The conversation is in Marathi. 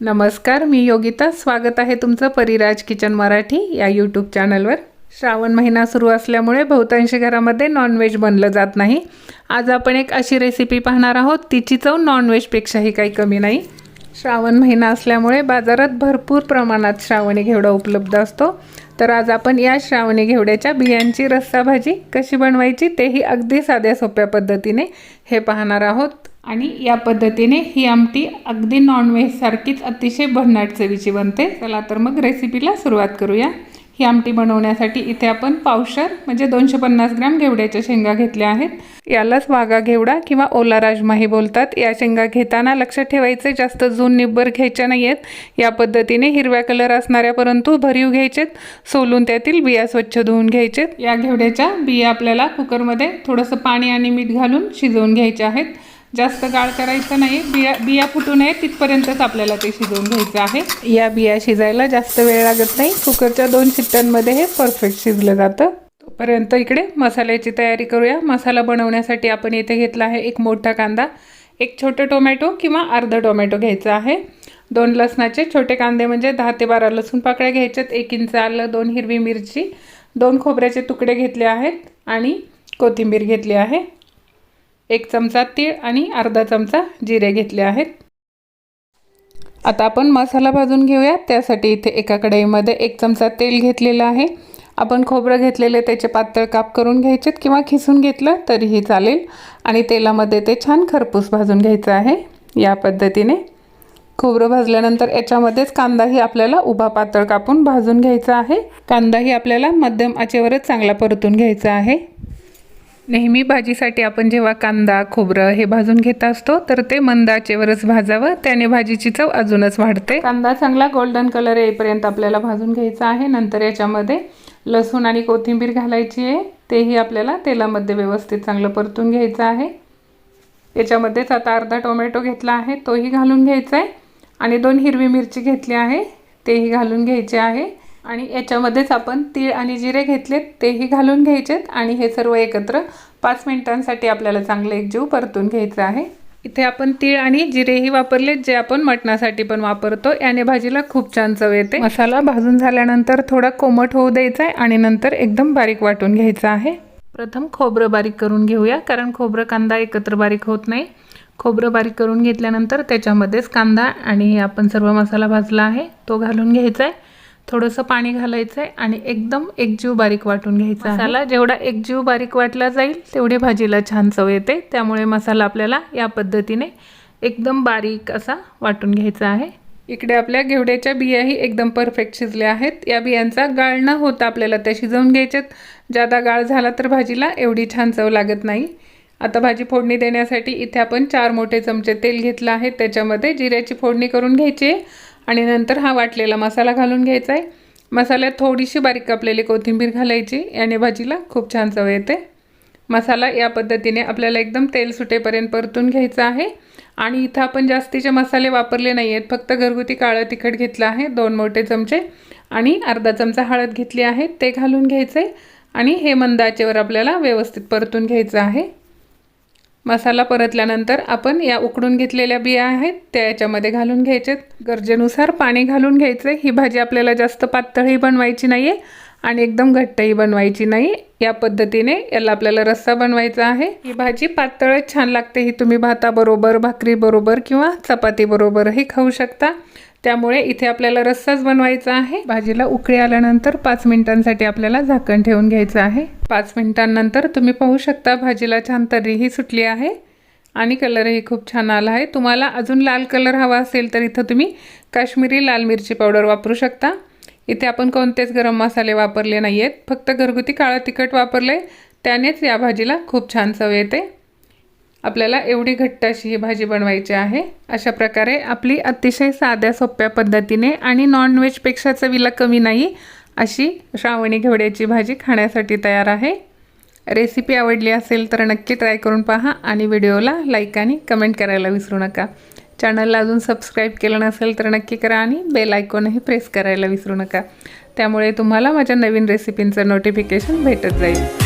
नमस्कार मी योगिता. स्वागत आहे तुमचं परिराज किचन मराठी या यूट्यूब चॅनलवर श्रावण महिना सुरू असल्यामुळे बहुतांशी घरामध्ये नॉनव्हेज बनलं जात नाही. आज आपण एक अशी रेसिपी पाहणार आहोत तिची चव नॉनव्हेजपेक्षाही काही कमी नाही. श्रावण महिना असल्यामुळे बाजारात भरपूर प्रमाणात श्रावणी घेवडा उपलब्ध असतो. तर आज आपण या श्रावणी घेवड्याच्या बियांची रस्सा भाजी कशी बनवायची तेही अगदी साध्या सोप्या पद्धतीने हे पाहणार आहोत. आणि या पद्धतीने ही आमटी अगदी नॉनव्हेजसारखीच अतिशय भन्नाट चवीची बनते. चला तर मग रेसिपीला सुरुवात करूया. ही आमटी बनवण्यासाठी इथे आपण पावशर म्हणजे दोनशे पन्नास ग्रॅम घेवड्याच्या शेंगा घेतल्या आहेत. यालाच वाघा घेवडा किंवा ओला राजमाही बोलतात. या शेंगा घेताना लक्षात ठेवायचे जास्त जून निब्बर घ्यायच्या नाही आहेत या पद्धतीने हिरव्या कलर असणाऱ्या परंतु भरीव घ्यायचेत. सोलून त्यातील बिया स्वच्छ धुवून घ्यायचेत. या घेवड्याच्या बिया आपल्याला कुकरमध्ये थोडंसं पाणी आणि मीठ घालून शिजवून घ्यायचे आहेत. जास्त गाळ करायचं नाही. बिया बिया फुटू नये तिथपर्यंतच आपल्याला ते शिजवून घ्यायचं आहे. या बिया शिजायला जास्त वेळ लागत नाही. कुकरच्या दोन शिट्ट्यांमध्ये हे परफेक्ट शिजलं जातं. तोपर्यंत इकडे मसाल्याची तयारी करूया. मसाला बनवण्यासाठी आपण इथे घेतला आहे एक मोठा कांदा एक छोटं टोमॅटो किंवा अर्धा टोमॅटो घ्यायचा आहे. दोन लसणाचे छोटे कांदे म्हणजे दहा ते बारा लसूण पाकळ्या घ्यायच्यात एक इंच आलं दोन हिरवी मिरची दोन खोबऱ्याचे तुकडे घेतले आहेत आणि कोथिंबीर घेतली आहे. एक चमचा तीळ आणि अर्धा चमचा जिरे घेतले आहेत. आता आपण मसाला भाजून घेऊया. त्यासाठी इथे एका कढईमध्ये एक चमचा तेल घेतलेलं आहे. आपण खोबरं घेतलेले त्याचे पातळ काप करून घ्यायचेत किंवा खिसून घेतलं तरीही चालेल. आणि तेलामध्ये ते छान खरपूस भाजून घ्यायचं आहे. या पद्धतीने खोबरं भाजल्यानंतर याच्यामध्येच कांदाही आपल्याला उभा पातळ कापून भाजून घ्यायचा आहे. कांदाही आपल्याला मध्यम आचेवरच चांगला परतून घ्यायचा आहे. नेहमी भाजीसाठी आपण जेव्हा कांदा खोबरं हे भाजून घेत असतो तर ते मंदाचेवरच भाजावं. त्याने भाजीची चव अजूनच वाढते. कांदा चांगला गोल्डन कलर येईपर्यंत आपल्याला भाजून घ्यायचा आहे. नंतर याच्यामध्ये लसूण आणि कोथिंबीर घालायची आहे. तेही आपल्याला तेलामध्ये व्यवस्थित चांगलं परतून घ्यायचं आहे. याच्यामध्येच आता अर्धा टोमॅटो घेतला आहे. तोही घालून घ्यायचा आहे. आणि दोन हिरवी मिरची घेतली आहे. तेही घालून घ्यायचे आहे. आणि याच्यामध्येच आपण तीळ आणि जिरे घेतलेत. तेही घालून घ्यायचेत. आणि हे सर्व एकत्र पाच मिनिटांसाठी आपल्याला चांगलं एकजीव परतून घ्यायचं आहे. इथे आपण तीळ आणि जिरेही वापरलेत जे आपण मटणासाठी पण वापरतो. याने भाजीला खूप छान चव येते. मसाला भाजून झाल्यानंतर थोडा कोमट होऊ द्यायचा आहे आणि नंतर एकदम बारीक वाटून घ्यायचा आहे. प्रथम खोबरं बारीक करून घेऊया कारण खोबरं कांदा एकत्र बारीक होत नाही. खोबरं बारीक करून घेतल्यानंतर त्याच्यामध्येच कांदा आणि आपण सर्व मसाला भाजला आहे तो घालून घ्यायचा आहे. थोडंसं पाणी घालायचं आहे आणि एकदम एकजीव बारीक वाटून घ्यायचा मसाला जेवढा एकजीव बारीक वाटला जाईल तेवढी भाजीला छान चव येते. त्यामुळे मसाला आपल्याला या पद्धतीने एकदम बारीक असा वाटून घ्यायचा आहे. इकडे आपल्या घेवड्याच्या बियाही एकदम परफेक्ट शिजल्या आहेत. या बियांचा गाळ न होता आपल्याला त्या शिजवून घ्यायच्यात. ज्यादा गाळ झाला तर भाजीला एवढी छान चव लागत नाही. आता भाजी फोडणी देण्यासाठी इथे आपण चार मोठे चमचे तेल घेतलं आहे. त्याच्यामध्ये जिऱ्याची फोडणी करून घ्यायची आहे. आणि नंतर हा वाटलेला मसाला घालून घ्यायचा आहे मसाल्यात थोडीशी बारीक कापलेली कोथिंबीर घालायची याने भाजीला खूप छान चव येते. मसाला या पद्धतीने आपल्याला एकदम तेल सुटेपर्यंत परतून घ्यायचा आहे. आणि इथं आपण जास्तीचे मसाले वापरले नाही आहेत फक्त घरगुती काळं तिखट घेतलं आहे दोन मोठे चमचे आणि अर्धा चमचा हळद घेतली आहे ते घालून घ्यायचं आहे आणि हे मंदाचेवर आपल्याला व्यवस्थित परतून घ्यायचं आहे. मसाला परतल्यानंतर आपण या उकडून घेतलेल्या बिया आहेत त्या याच्यामध्ये घालून घ्यायचेत गरजेनुसार पाणी घालून घ्यायचं ही भाजी आपल्याला जास्त पातळही बनवायची नाही आहे आणि एकदम घट्टही बनवायची नाही. या पद्धतीने याला आपल्याला रस्सा बनवायचा आहे. ही भाजी पातळच छान लागते. ही तुम्ही भाताबरोबर भाकरीबरोबर किंवा चपातीबरोबरही खाऊ शकता. त्यामुळे इथे आपल्याला रस्साच बनवायचा आहे. भाजीला उकळी आल्यानंतर पाच मिनिटांसाठी आपल्याला झाकण ठेवून घ्यायचं आहे. पाच मिनिटांनंतर तुम्ही पाहू शकता भाजीला छान तरीही सुटली आहे आणि कलरही खूप छान आला आहे. तुम्हाला अजून लाल कलर हवा असेल तर इथं तुम्ही काश्मीरी लाल मिरची पावडर वापरू शकता. इथे आपण कोणतेच गरम मसाले वापरले नाही आहेत फक्त घरगुती काळं तिखट वापरले त्यानेच या भाजीला खूप छान चव येते. आपल्याला एवढी घट्ट अशी ही भाजी बनवायची आहे. अशा प्रकारे आपली अतिशय साध्या सोप्या पद्धतीने आणि नॉनव्हेजपेक्षा चवीला कमी नाही अशी श्रावणी घेवड्याची भाजी खाण्यासाठी तयार आहे. रेसिपी आवडली असेल तर नक्की ट्राय करून पहा आणि व्हिडिओला लाईक आणि कमेंट करायला विसरू नका. चॅनलला अजून सबस्क्राईब केलं नसेल तर नक्की करा आणि बेल आयकॉनही प्रेस करायला विसरू नका. त्यामुळे तुम्हाला माझ्या नवीन रेसिपींचं नोटिफिकेशन भेटत जाईल.